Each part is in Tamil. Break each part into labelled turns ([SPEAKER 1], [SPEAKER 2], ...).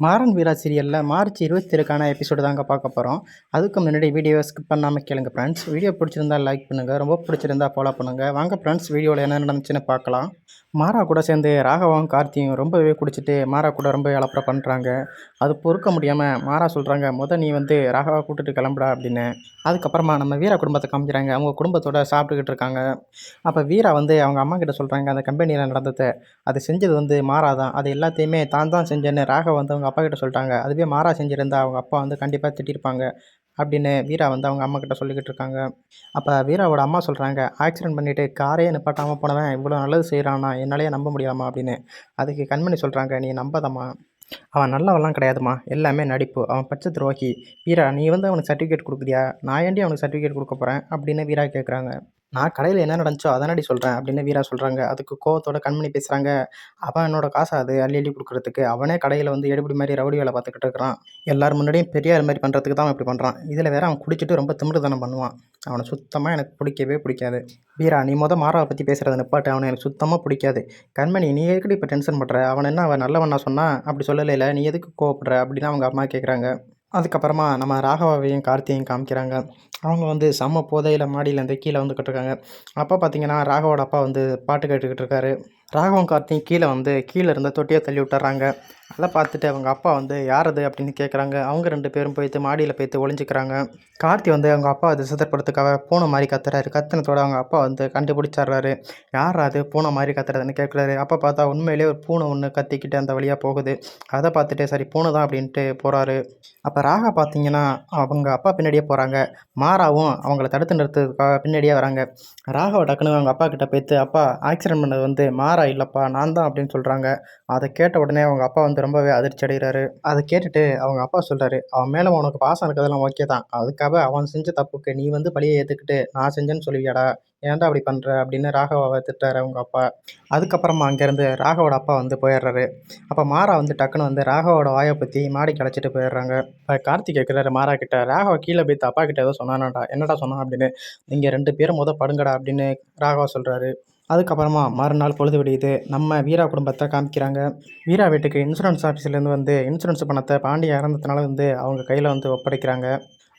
[SPEAKER 1] மாறன் வீரா சீரியலில் மார்ச் இருபத்தேழுக்கான எபிசோடு தாங்க பார்க்க போகிறோம் அதுக்கு முன்னாடி வீடியோவை ஸ்கிப் பண்ணாமல் கேளுங்க ஃப்ரெண்ட்ஸ் வீடியோ பிடிச்சிருந்தா லைக் பண்ணுங்கள் ரொம்ப பிடிச்சிருந்தா ஃபாலோ பண்ணுங்கள் வாங்க ஃப்ரெண்ட்ஸ் வீடியோவில் என்ன நடந்துச்சுன்னு பார்க்கலாம். மாறா கூட சேர்ந்து ராகவம் கார்த்தியும் ரொம்பவே குடிச்சிட்டு மாறா கூட ரொம்ப இழப்புற பண்ணுறாங்க அது பொறுக்க முடியாமல் மாறா சொல்கிறாங்க முத நீ வந்து ராகவா கூட்டிட்டு கிளம்புடா அப்படின்னு. அதுக்கப்புறமா நம்ம வீரா குடும்பத்தை காமிக்கிறாங்க. அவங்க குடும்பத்தோட சாப்பிட்டுக்கிட்டு இருக்காங்க. அப்போ வீரா வந்து அவங்க அம்மா கிட்ட சொல்கிறாங்க அந்த கம்பெனியில் நடந்ததை அது செஞ்சது வந்து மாறா தான். அது எல்லாத்தையுமே தான் தான் செஞ்சேன்னு ராகவ் வந்து அவங்க அப்பா கிட்ட சொல்லிட்டாங்க. அதுவே மாறா செஞ்சுருந்தா அவங்க அப்பா வந்து கண்டிப்பாக திட்டிருப்பாங்க. அப்படின்னு வீரா வந்து அவங்க அம்மா கிட்ட சொல்லிக்கிட்டு இருக்காங்க. அப்போ வீராவோட அம்மா சொல்கிறாங்க ஆக்சிடென்ட் பண்ணிவிட்டு காரையே நிப்பாட்டாமல் போனவன் இவ்வளோ நல்லது செய்கிறானா என்னாலேயே நம்ப முடியாமா அப்படின்னு. அதுக்கு கண்மணி சொல்கிறாங்க நீ நம்பாதம்மா. அவன் நல்லவன்லாம் கிடையாதும்மா. எல்லாமே நடிப்பு. அவன் பச்சை துரோகி. வீரா நீ வந்து அவனுக்கு சர்டிஃபிகேட் கொடுக்குறியா? நான் ஏன்டி அவனுக்கு சர்டிஃபிகேட் கொடுக்க போகிறேன் அப்படின்னு வீரா கேட்குறாங்க நான் கடையில் என்ன நடந்துச்சோ அதனாடி சொல்கிறேன் அப்படின்னு வீரா சொல்கிறாங்க அதுக்கு கோவத்தோட கண்மணி பேசுகிறாங்க அவன் என்னோட காசை அது அள்ளி அள்ளி கொடுக்குறதுக்கு. அவனே கடையில் வந்து எடுபடி மாதிரி ரவுடி வேலை பார்த்துக்கிட்டு இருக்கிறான். எல்லார் முன்னாடியும் பெரியார் மாதிரி பண்ணுறதுக்கு தான் அவன் இப்படி பண்ணுறான் இதில் வேற அவன் குடிச்சிட்டு ரொம்ப திமிருதானம் பண்ணுவான். அவனை சுத்தமாக எனக்கு பிடிக்கவே பிடிக்காது. வீரா நீ மொதல் மாறாவை பற்றி பேசுகிறத நிப்பாட்டு. அவனை எனக்கு சுத்தமாக பிடிக்காது. கண்மணி நீ எதுக்கு இப்போ டென்ஷன் பண்ணுற அவன் என்ன அவன் நல்லவன் நான் சொன்னா அப்படி சொல்லலை நீ எதுக்கு கோவப்படுற? அப்படின்னு அவங்க அம்மா கேட்குறாங்க அதுக்கப்புறமா நம்ம ராகவாவையும் கார்த்தியையும் காமிக்கிறாங்க. அவங்க வந்து செம்ம போதையில் மாடியிலேருந்து கீழே வந்துக்கிட்டு இருக்காங்க. அப்போ பார்த்தீங்கன்னா ராகவோட அப்பா வந்து பாட்டு கேட்டுக்கிட்டு இருக்காரு. ராகவன் கார்த்தியும் கீழே வந்து கீழே இருந்த தொட்டியை தள்ளி விட்டுறாங்க. அதை பார்த்துட்டு அவங்க அப்பா வந்து யார் அது? அப்படின்னு கேட்குறாங்க அவங்க ரெண்டு பேரும் போய்த்து மாடியில் போய்த்து ஒளிஞ்சிக்கிறாங்க. கார்த்தி வந்து அவங்க அப்பா அது சிதப்படுறதுக்காக பூனை மாதிரி கத்துறாரு. கத்தனத்தோட அவங்க அப்பா வந்து கண்டுபிடிச்சிட்றாரு. யார் அது? பூனை மாதிரி கத்துறதுன்னு கேட்குறாரு அப்போ பார்த்தா உண்மையிலேயே ஒரு பூனை ஒன்று கத்திக்கிட்டு அந்த வழியாக போகுது. அதை பார்த்துட்டு சரி பூனை தான் அப்படின்ட்டு போகிறாரு அப்போ ராகா பார்த்தீங்கன்னா அவங்க அப்பா பின்னாடியே போகிறாங்க மாறாவும் அவங்கள தடுத்து நிறுத்துறதுக்காக பின்னாடியே வராங்க. ராகாவை டக்குன்னு அவங்க அப்பா கிட்ட போய்த்து அப்பா ஆக்சிடென்ட் பண்ணது வந்து மாறா இல்லைப்பா நான் தான் அப்படின்னு சொல்கிறாங்க அதை கேட்ட உடனே அவங்க அப்பா வந்து ரொம்பவே அதிர்ச்சி அடைகிறாரு. அதை கேட்டுட்டு அவங்க அப்பா சொல்கிறாரு அவன் மேலே உனக்கு பாசம் இருக்கிறதெல்லாம் ஓகே தான். அதுக்காக அவன் செஞ்ச தப்புக்கு நீ வந்து பழியை ஏற்றுக்கிட்டு நான் செஞ்சேன்னு சொல்லுவியாடா? ஏன்டா அப்படி பண்ணுற அப்படின்னு ராகவாவை திட்டாரு அவங்க அப்பா. அதுக்கப்புறமா அங்கேருந்து ராகவோட அப்பா வந்து போயிடுறாரு. அப்போ மாறா வந்து டக்குன்னு வந்து ராகவோட வாயை பற்றி மாடிக்கு அழைச்சிட்டு போயிடுறாங்க. இப்போ கார்த்திக் கேட்குறாரு மாறா கிட்ட ராகவ கீழே போய் அப்பா கிட்ட ஏதோ சொன்னானாடா? என்னடா சொன்னான்? அப்படின்னு. நீங்கள் ரெண்டு பேரும் முத படுங்கடா அப்படின்னு ராகவா சொல்கிறாரு அதுக்கப்புறமா மறுநாள் பொழுது விடியுது. நம்ம வீரா குடும்பத்தை காமிக்கிறாங்க. வீரா வீட்டுக்கு இன்சூரன்ஸ் ஆஃபீஸ்லேருந்து வந்து இன்சூரன்ஸ் பணத்தை பாண்டிய இறந்ததுனால வந்து அவங்க கையில் வந்து ஒப்படைக்கிறாங்க.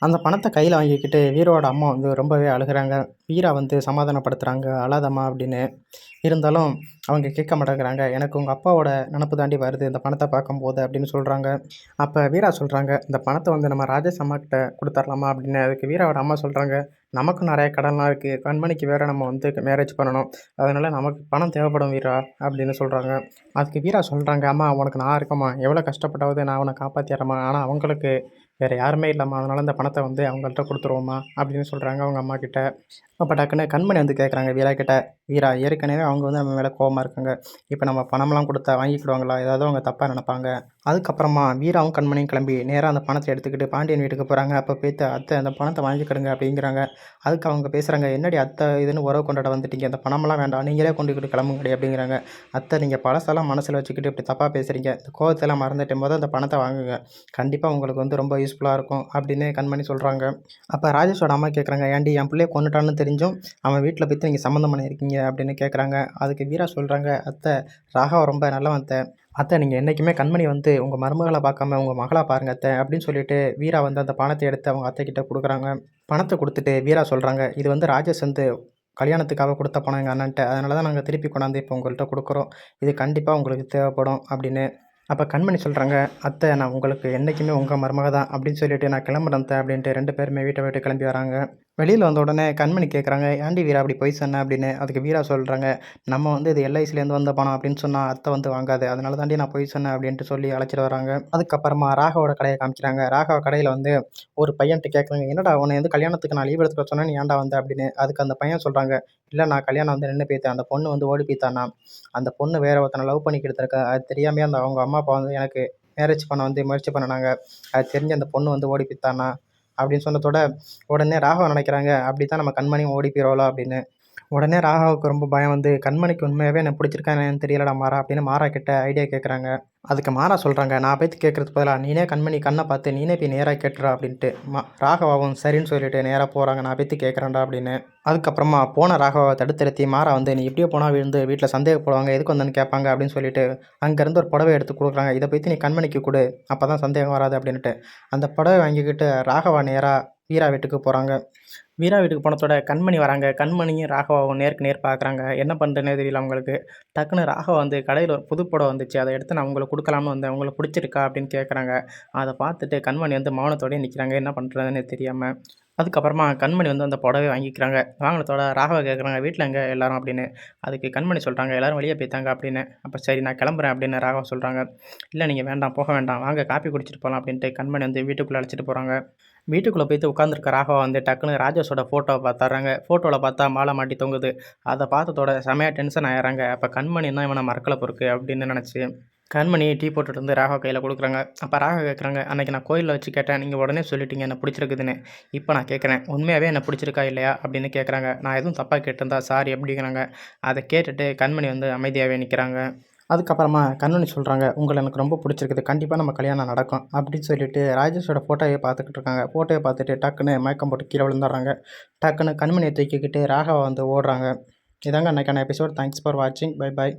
[SPEAKER 1] அந்த பணத்தை கையில் வாங்கிக்கிட்டு வீரோட அம்மா வந்து ரொம்பவே அழுகிறாங்க. வீரா வந்து சமாதானப்படுத்துகிறாங்க அழாதம்மா அப்படின்னு. இருந்தாலும் அவங்க கேட்க மாட்டேங்கிறாங்க. எனக்கு உங்கள் அப்பாவோட நினப்பு தாண்டி வருது இந்த பணத்தை பார்க்கும்போது அப்படின்னு சொல்கிறாங்க அப்போ வீரா சொல்கிறாங்க இந்த பணத்தை வந்து நம்ம ராஜேஷ் அம்மா கொடுத்துர்லாமா அப்படின்னு. அதுக்கு வீராவோட அம்மா சொல்கிறாங்க நமக்கும் நிறைய கடன்லாம் இருக்குது கண்மணிக்கு வேறு நம்ம வந்து மேரேஜ் பண்ணணும். அதனால் நமக்கு பணம் தேவைப்படும் வீரா அப்படின்னு சொல்கிறாங்க அதுக்கு வீரா சொல்கிறாங்க அம்மா உனக்கு நான் இருக்கம்மா. எவ்வளோ கஷ்டப்பட்டாவது நான் அவனை காப்பாற்றிடுறேம்மா ஆனால் அவங்களுக்கு வேறு யாருமே இல்லைம்மா அதனால் இந்த பணத்தை வந்து அவங்கள்ட்ட கொடுத்துருவோமா அப்படின்னு சொல்கிறாங்க அவங்க அம்மா கிட்ட. அப்போ டக்குன்னு கண்மணி வந்து கேட்குறாங்க வீரா கிட்ட வீரா ஏற்கனவே அவங்க வந்து நம்ம மேலே கோவமாக இருக்காங்க. இப்போ நம்ம பணம்லாம் கொடுத்தா வாங்கிக்கிடுவாங்களா? ஏதாவது அவங்க தப்பாக நினப்பாங்க. அதுக்கப்புறமா வீராவும் கண்மணியும் கிளம்பி நேராக அந்த பணத்தை எடுத்துக்கிட்டு பாண்டியன் வீட்டுக்கு போகிறாங்க அப்போ பேத்து அத்தை அந்த பணத்தை வாங்கிக்கிடுங்க அப்படிங்கிறாங்க. அதுக்கு அவங்க பேசுகிறாங்க என்னடி அத்தை இதுன்னு உறவு கொண்டாட வந்துட்டீங்க. அந்த பணமெல்லாம் வேண்டாம். நீங்களே கொண்டுக்கிட்டு கிளம்புங்கடி அப்படிங்கிறாங்க. அத்தை நீங்கள் பழசெல்லாம் மனசில் வச்சுக்கிட்டு இப்படி தப்பாக பேசுகிறீங்க இந்த கோவத்தெல்லாம் மறந்துட்டு போது அந்த பணத்தை வாங்குங்க. கண்டிப்பாக உங்களுக்கு வந்து ரொம்ப யூஸ்ஃபுல்லாக இருக்கும் அப்படின்னு கண்மணி சொல்கிறாங்க அப்போ ராஜேஷோட அம்மா கேட்குறாங்க ஏன்டி என் பிள்ளைய கொண்டுட்டான்னு தெரிஞ்சும் அவன் வீட்டில் போய்த்து நீங்கள் சம்மந்தம் பண்ணியிருக்கீங்க அப்படின்னு கேட்குறாங்க அதுக்கு வீரா சொல்கிறாங்க அத்தை ராகவ ரொம்ப நல்லவன் அத்தை. அத்தை நீங்கள் என்றைக்குமே கண்மணி வந்து உங்கள் மருமகளை பார்க்காம உங்கள் மகளாக பாருங்க அத்தை அப்படின்னு சொல்லிட்டு வீரா வந்து அந்த பணத்தை எடுத்து அவங்க அத்தை கிட்ட கொடுக்குறாங்க. பணத்தை கொடுத்துட்டு வீரா சொல்கிறாங்க இது வந்து ராஜேஷ் வந்து கல்யாணத்துக்காக கொடுத்த பணம் எங்கள் அண்ணன்ட்ட. அதனால தான் நாங்கள் திருப்பி கொண்டாந்து இப்போ உங்கள்கிட்ட கொடுக்குறோம். இது கண்டிப்பாக உங்களுக்கு தேவைப்படும் அப்படின்னு. அப்போ கண்மணி சொல்கிறாங்க அத்தை நான் உங்களுக்கு என்றைக்குமே உங்கள் மருமக தான் அப்படின்னு சொல்லிட்டு நான் கிளம்புறேன் அத்தை அப்படின்ட்டு ரெண்டு பேருமே வீட்டை விட்டு கிளம்பி வராங்க. வெளியில் வந்த உடனே கண்மணி கேட்குறாங்க ஆண்டி வீரா அப்படி போய் சொன்னேன் அப்படின்னு. அதுக்கு வீரா சொல்கிறாங்க நம்ம வந்து இது எல்ஐசிலேருந்து வந்த பணம் அப்படின்னு சொன்னால் அத்தை வந்து வாங்காது. அதனால தாண்டி நான் போய் சொன்னேன் அப்படின்ட்டு சொல்லி அழைச்சிட்டு வராங்க. அதுக்கப்புறமா ராகவோட கடையை காமிக்கிறாங்க. ராகவ கடையில் வந்து ஒரு பையன்ட்டு கேட்குறாங்க என்னடா உன்னை வந்து கல்யாணத்துக்கு நான் லீவ் எடுத்துக்க சொன்னேன் நீ ஏன்டா வந்த? அப்படின்னு. அதுக்கு அந்த பையன் சொல்கிறாங்க இல்லை நான் கல்யாணம் வந்து நின்று போய்த்தேன் அந்த பொண்ணு வந்து ஓடி போய்த்தானா? அந்த பொண்ணு வேற ஒருத்தனை லவ் பண்ணி இருக்கா அது தெரியாமே அந்த அவங்க அம்மா அப்பா வந்து எனக்கு மேரேஜ் பண்ண வந்து முயற்சி பண்ணினாங்க. அது தெரிஞ்சு அந்த பொண்ணு வந்து ஓடி போய்த்தானா? அப்படின்னு சொன்னதோட உடனே ராகவன் நினைக்கிறாங்க அப்படி தான் நம்ம கண்மணியும் ஓடி போயிடுவாளோ அப்படின்னு. உடனே ராகாவுக்கு ரொம்ப பயம் வந்து கண்மணிக்கு உண்மையாகவே என்ன பிடிச்சிருக்கா என்னன்னு தெரியலடா மாறா அப்படின்னு மாறா கிட்ட ஐடியா கேட்குறாங்க அதுக்கு மாறா சொல்கிறாங்க நான் போய் கேட்குறதுக்கு பதிலாக நீனே கண்மணி கண்ணை பார்த்து நீனே போய் நேராக கேட்டுறா அப்படின்ட்டு. மா ராகவாவும் சரின்னு சொல்லிட்டு நேராக போகிறாங்க நான் போய் கேட்குறேன்டா அப்படின்னு. அதுக்கப்புறமா போன ராகவாவை தடுத்திருத்தி மாறா வந்து நீ இப்படியே போனால் விழுந்து வீட்டில் சந்தேகப்படுவாங்க எதுக்கு வந்தேன்னு கேட்பாங்க அப்படின்னு சொல்லிட்டு அங்கேருந்து ஒரு புடவை எடுத்து கொடுக்குறாங்க. இதை பற்றி நீ கண்மணிக்கு கொடு அப்போ தான் சந்தேகம் வராது அப்படின்ட்டு அந்த புடவை வாங்கிக்கிட்டு ராகவா நேராக வீரா வீட்டுக்கு போகிறாங்க வீரா வீட்டுக்கு போனதோட கண்மணி வராங்க. கண்மணியும் ராகவாவும் நேருக்கு நேர் பார்க்குறாங்க. என்ன பண்ணுறதுனே தெரியல அவங்களுக்கு. டக்குன்னு ராகவா வந்து கடையில் ஒரு புது புடவை வந்துச்சு. அதை எடுத்து நான் உங்களுக்கு கொடுக்கலாம்னு வந்தேன். உங்களுக்கு பிடிச்சிருக்கா அப்படின்னு கேட்குறாங்க அதை பார்த்துட்டு கண்மணி வந்து மௌனத்தோடயே நிற்கிறாங்க என்ன பண்ணுறதுன்னு தெரியாமல் அதுக்கப்புறமா கண்மணி வந்து அந்த புடவை வாங்கிக்கிறாங்க. வாங்கினத்தோட ராகவா கேட்குறாங்க வீட்டில் எங்கே எல்லாரும்? அப்படின்னு. அதுக்கு கண்மணி சொல்கிறாங்க எல்லோரும் வெளியே போய்த்தாங்க அப்படின்னு. அப்போ சரி நான் கிளம்புறேன் அப்படின்னு ராகவா சொல்கிறாங்க இல்லை நீங்கள் வேண்டாம் போக வேண்டாம். வாங்க காப்பி குடிச்சிட்டு போகலாம் அப்படின்ட்டு கண்மணி வந்து வீட்டுக்குள்ளே அழைச்சிட்டு போகிறாங்க வீட்டுக்குள்ளே போய்த்து உட்காந்துருக்க ராகவா வந்து டக்குன்னு ராஜேஷோட ஃபோட்டோவை பார்த்துறாங்க. ஃபோட்டோவில் பார்த்தா மாலை மாட்டி தொங்குது. அதை பார்த்ததோட செமையாக டென்ஷன் ஆயிடுறாங்க. அப்போ கண்மணி தான் இவனை மறக்கலை பொறுக்கு அப்படின்னு நினச்சி கண்மணி டீ போட்டுட்டு வந்து ராகவா கையில் கொடுக்குறாங்க. அப்போ ராகவா கேட்குறாங்க அன்றைக்கி நான் கோயிலில் வச்சு கேட்டேன். நீங்கள் உடனே சொல்லிட்டீங்க என்ன பிடிச்சிருக்குதுன்னு. இப்போ நான் கேட்குறேன் உண்மையாகவே என்ன பிடிச்சிருக்கா இல்லையா? அப்படின்னு கேட்குறாங்க நான் எதுவும் தப்பாக கேட்டிருந்தா சாரி அப்படிங்கிறாங்க. அதை கேட்டுட்டு கண்மணி வந்து அமைதியாகவே நிற்கிறாங்க அதுக்கப்புறமா கண்ணுன்னு சொல்கிறாங்க உங்களை எனக்கு ரொம்ப பிடிச்சிருக்குது. கண்டிப்பாக நம்ம கல்யாணம் நடக்கும். அப்படின்னு சொல்லிட்டு ராஜேஷோட ஃபோட்டோவை பார்த்துக்கிட்டு இருக்காங்க. ஃபோட்டோவை பார்த்துட்டு டக்குன்னு மயக்கம் போட்டு கீழே விழுந்துடுறாங்க. டக்குன்னு கண்மணியை தூக்கிக்கிட்டு ராகவா வந்து ஓடுறாங்க. இதாங்க அன்றைக்கான எபிசோட் தேங்க்ஸ் ஃபார் வாட்சிங் பை பை